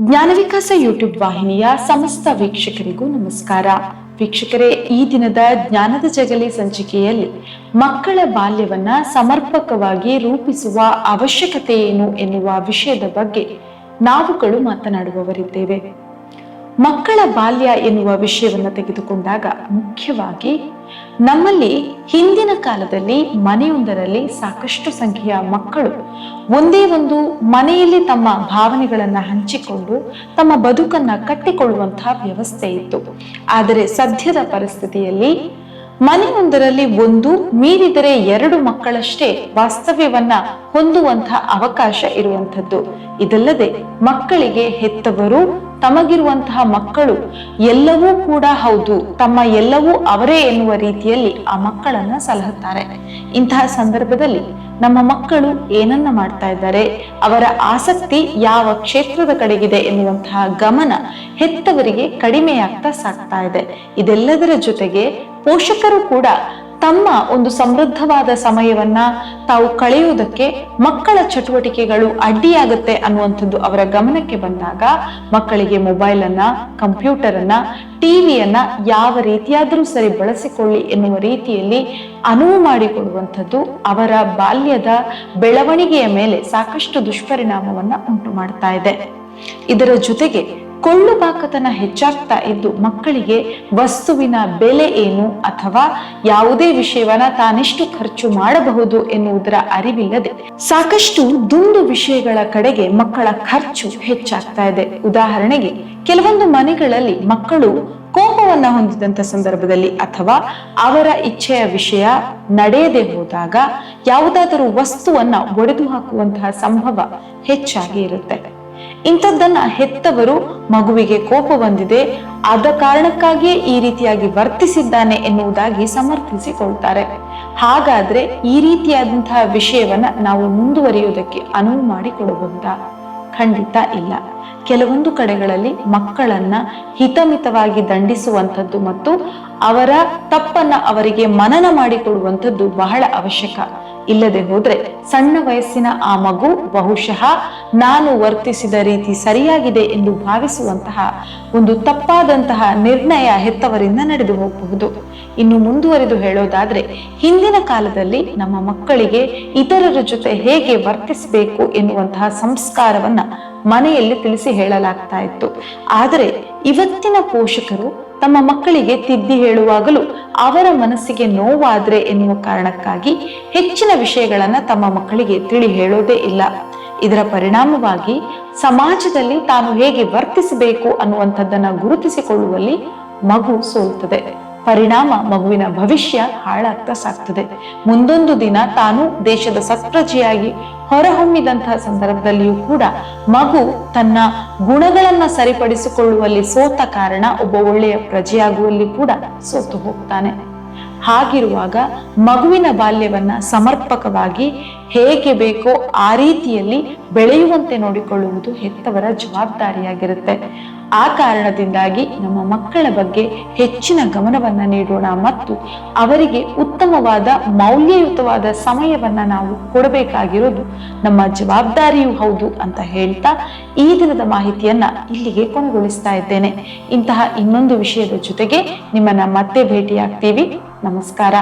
ಜ್ಞಾನವಿಕಾಸ YouTube ವಾಹಿನಿಯ ಸಮಸ್ತ ವೀಕ್ಷಕರಿಗೂ ನಮಸ್ಕಾರ. ವೀಕ್ಷಕರೇ, ಈ ದಿನದ ಜ್ಞಾನದ ಜಗಲಿ ಸಂಚಿಕೆಯಲ್ಲಿ ಮಕ್ಕಳ ಬಾಲ್ಯವನ್ನ ಸಮರ್ಪಕವಾಗಿ ರೂಪಿಸುವ ಅವಶ್ಯಕತೆ ಏನು ಎನ್ನುವ ವಿಷಯದ ಬಗ್ಗೆ ನಾವುಗಳು ಮಾತನಾಡುವವರಿದ್ದೇವೆ. ಮಕ್ಕಳ ಬಾಲ್ಯ ಎನ್ನುವ ವಿಷಯವನ್ನು ತೆಗೆದುಕೊಂಡಾಗ ಮುಖ್ಯವಾಗಿ ನಮ್ಮಲ್ಲಿ ಹಿಂದಿನ ಕಾಲದಲ್ಲಿ ಮನೆಯೊಂದರಲ್ಲಿ ಸಾಕಷ್ಟು ಸಂಖ್ಯೆಯ ಮಕ್ಕಳು ಒಂದೇ ಒಂದು ಮನೆಯಲ್ಲಿ ತಮ್ಮ ಭಾವನೆಗಳನ್ನು ಹಂಚಿಕೊಂಡು ತಮ್ಮ ಬದುಕನ್ನ ಕಟ್ಟಿಕೊಳ್ಳುವಂತಹ ವ್ಯವಸ್ಥೆ ಇತ್ತು. ಆದರೆ ಸದ್ಯದ ಪರಿಸ್ಥಿತಿಯಲ್ಲಿ ಮನೆಯೊಂದರಲ್ಲಿ ಒಂದು, ಮೀರಿದರೆ ಎರಡು ಮಕ್ಕಳಷ್ಟೇ ವಾಸ್ತವ್ಯವನ್ನ ಹೊಂದುವಂತಹ ಅವಕಾಶ ಇರುವಂಥದ್ದು. ಇದಲ್ಲದೆ ಮಕ್ಕಳಿಗೆ ಹೆತ್ತವರು, ತಮಗಿರುವಂತಹ ಮಕ್ಕಳು ಎಲ್ಲವೂ ಕೂಡ ಹೌದು. ತಮ್ಮ ಎಲ್ಲವೂ ಅವರೇ ಎನ್ನುವ ರೀತಿಯಲ್ಲಿ ಆ ಮಕ್ಕಳನ್ನ ಸಲಹುತ್ತಾರೆ. ಇಂತಹ ಸಂದರ್ಭದಲ್ಲಿ ನಮ್ಮ ಮಕ್ಕಳು ಏನನ್ನ ಮಾಡ್ತಾ ಇದ್ದಾರೆ? ಅವರ ಆಸಕ್ತಿ ಯಾವ ಕ್ಷೇತ್ರದ ಕಡೆಗಿದೆ ಎನ್ನುವಂತಹ ಗಮನ ಹೆತ್ತವರಿಗೆ ಕಡಿಮೆಯಾಗ್ತಾ ಸಾಕ್ತಾ ಇದೆ. ಇದೆಲ್ಲದರ ಜೊತೆಗೆ ಪೋಷಕರು ಕೂಡ ತಮ್ಮ ಒಂದು ಸಮೃದ್ಧವಾದ ಸಮಯವನ್ನ ತಾವು ಕಳೆಯುವುದಕ್ಕೆ ಮಕ್ಕಳ ಚಟುವಟಿಕೆಗಳು ಅಡ್ಡಿಯಾಗುತ್ತೆ ಅನ್ನುವಂಥದ್ದು ಅವರ ಗಮನಕ್ಕೆ ಬಂದಾಗ ಮಕ್ಕಳಿಗೆ ಮೊಬೈಲ್ ಅನ್ನ ಕಂಪ್ಯೂಟರ್ ಅನ್ನ ಟಿವಿಯನ್ನ ಯಾವ ರೀತಿಯಾದರೂ ಸರಿ ಬಳಸಿಕೊಳ್ಳಿ ಎನ್ನುವ ರೀತಿಯಲ್ಲಿ ಅನುವು ಮಾಡಿಕೊಡುವಂಥದ್ದು ಅವರ ಬಾಲ್ಯದ ಬೆಳವಣಿಗೆಯ ಮೇಲೆ ಸಾಕಷ್ಟು ದುಷ್ಪರಿಣಾಮವನ್ನ ಉಂಟು ಮಾಡ್ತಾ ಇದೆ. ಇದರ ಜೊತೆಗೆ ಕೊಳ್ಳು ಬಾಕತನ ಹೆಚ್ಚಾಗ್ತಾ ಇದ್ದು ಮಕ್ಕಳಿಗೆ ವಸ್ತುವಿನ ಬೆಲೆ ಏನು ಅಥವಾ ಯಾವುದೇ ವಿಷಯವನ್ನ ತಾನೆಷ್ಟು ಖರ್ಚು ಮಾಡಬಹುದು ಎನ್ನುವುದರ ಅರಿವಿಲ್ಲದೆ ಸಾಕಷ್ಟು ದುಂದು ವಿಷಯಗಳ ಕಡೆಗೆ ಮಕ್ಕಳ ಖರ್ಚು ಹೆಚ್ಚಾಗ್ತಾ ಇದೆ. ಉದಾಹರಣೆಗೆ ಕೆಲವೊಂದು ಮನೆಗಳಲ್ಲಿ ಮಕ್ಕಳು ಕೋಪವನ್ನ ಹೊಂದಿದಂತ ಸಂದರ್ಭದಲ್ಲಿ ಅಥವಾ ಅವರ ಇಚ್ಛೆಯ ವಿಷಯ ನಡೆಯದೆ ಹೋದಾಗ ಯಾವುದಾದರೂ ವಸ್ತುವನ್ನ ಒಡೆದು ಹಾಕುವಂತಹ ಸಂಭವ ಹೆಚ್ಚಾಗಿ ಇರುತ್ತೆ. ಇಂಥದ್ದನ್ನ ಹೆತ್ತವರು ಮಗುವಿಗೆ ಕೋಪ ಬಂದಿದೆ. ಆದ ಕಾರಣಕ್ಕಾಗಿಯೇ ಈ ರೀತಿಯಾಗಿ ವರ್ತಿಸಿದ್ದಾನೆ ಎನ್ನುವುದಾಗಿ ಸಮರ್ಥಿಸಿಕೊಳ್ತಾರೆ. ಹಾಗಾದ್ರೆ ಈ ರೀತಿಯಾದಂತಹ ವಿಷಯವನ್ನ ನಾವು ಮುಂದುವರಿಯುವುದಕ್ಕೆ ಅನುವು ಮಾಡಿಕೊಡಬಹುದಾ ಖಂಡಿತ ಇಲ್ಲ. ಕೆಲವೊಂದು ಕಡೆಗಳಲ್ಲಿ ಮಕ್ಕಳನ್ನ ಹಿತಮಿತವಾಗಿ ದಂಡಿಸುವಂಥದ್ದು ಮತ್ತು ಅವರ ತಪ್ಪನ್ನ ಅವರಿಗೆ ಮನನ ಮಾಡಿಕೊಡುವಂಥದ್ದು ಬಹಳ ಅವಶ್ಯಕ. ಇಲ್ಲದೆ ಹೋದ್ರೆ ಸಣ್ಣ ವಯಸ್ಸಿನ ಆ ಮಗು ಬಹುಶಃ ನಾನು ವರ್ತಿಸಿದ ರೀತಿ ಸರಿಯಾಗಿದೆ ಎಂದು ಭಾವಿಸುವಂತಹ ಒಂದು ತಪ್ಪಾದಂತಹ ನಿರ್ಣಯ ಹೆತ್ತವರಿಂದ ನಡೆದು ಹೋಗಬಹುದು. ಇನ್ನು ಮುಂದುವರೆದು ಹೇಳೋದಾದ್ರೆ ಹಿಂದಿನ ಕಾಲದಲ್ಲಿ ನಮ್ಮ ಮಕ್ಕಳಿಗೆ ಇತರರ ಜೊತೆ ಹೇಗೆ ವರ್ತಿಸಬೇಕು ಎನ್ನುವಂತಹ ಸಂಸ್ಕಾರವನ್ನ ಮನೆಯಲ್ಲಿ ತಿಳಿಸಿ ಹೇಳಲಾಗ್ತಾ ಇತ್ತು. ಆದರೆ ಇವತ್ತಿನ ಪೋಷಕರು ತಮ್ಮ ಮಕ್ಕಳಿಗೆ ತಿದ್ದಿ ಹೇಳುವಾಗಲೂ ಅವರ ಮನಸ್ಸಿಗೆ ನೋವಾದ್ರೆ ಎನ್ನುವ ಕಾರಣಕ್ಕಾಗಿ ಹೆಚ್ಚಿನ ವಿಷಯಗಳನ್ನ ತಮ್ಮ ಮಕ್ಕಳಿಗೆ ತಿಳಿ ಹೇಳೋದೇ ಇಲ್ಲ. ಇದರ ಪರಿಣಾಮವಾಗಿ ಸಮಾಜದಲ್ಲಿ ತಾನು ಹೇಗೆ ವರ್ತಿಸಬೇಕು ಅನ್ನುವಂಥದ್ದನ್ನ ಗುರುತಿಸಿಕೊಳ್ಳುವಲ್ಲಿ ಮಗು ಸೋಲ್ತದೆ. ಪರಿಣಾಮ ಮಗುವಿನ ಭವಿಷ್ಯ ಹಾಳಾಗ್ತಾ ಸಾಕ್ತದೆ. ಮುಂದೊಂದು ದಿನ ತಾನು ದೇಶದ ಸತ್ಪ್ರಜೆಯಾಗಿ ಹೊರಹೊಮ್ಮಿದಂತಹ ಸಂದರ್ಭದಲ್ಲಿಯೂ ಕೂಡ ಮಗು ತನ್ನ ಗುಣಗಳನ್ನ ಸರಿಪಡಿಸಿಕೊಳ್ಳುವಲ್ಲಿ ಸೋತ ಕಾರಣ ಒಬ್ಬ ಒಳ್ಳೆಯ ಪ್ರಜೆಯಾಗುವಲ್ಲಿ ಕೂಡ ಸೋತು ಹೋಗ್ತಾನೆ. ಹಾಗಿರುವಾಗ ಮಗುವಿನ ಬಾಲ್ಯವನ್ನ ಸಮರ್ಪಕವಾಗಿ ಹೇಗೆ ಬೇಕೋ ಆ ರೀತಿಯಲ್ಲಿ ಬೆಳೆಯುವಂತೆ ನೋಡಿಕೊಳ್ಳುವುದು ಹೆತ್ತವರ ಜವಾಬ್ದಾರಿಯಾಗಿರುತ್ತೆ. ಆ ಕಾರಣದಿಂದಾಗಿ ನಮ್ಮ ಮಕ್ಕಳ ಬಗ್ಗೆ ಹೆಚ್ಚಿನ ಗಮನವನ್ನ ನೀಡೋಣ ಮತ್ತು ಅವರಿಗೆ ಉತ್ತಮವಾದ, ಮೌಲ್ಯಯುತವಾದ ಸಮಯವನ್ನ ನಾವು ಕೊಡಬೇಕಾಗಿರೋದು ನಮ್ಮ ಜವಾಬ್ದಾರಿಯೂ ಹೌದು ಅಂತ ಹೇಳ್ತಾ ಈ ದಿನದ ಮಾಹಿತಿಯನ್ನ ಇಲ್ಲಿಗೆ ಕೊನೆಗೊಳಿಸ್ತಾ ಇದ್ದೇನೆ. ಇಂತಹ ಇನ್ನೊಂದು ವಿಷಯದ ಜೊತೆಗೆ ನಿಮ್ಮನ್ನ ಮತ್ತೆ ಭೇಟಿಯಾಗ್ತೀವಿ. ನಮಸ್ಕಾರ.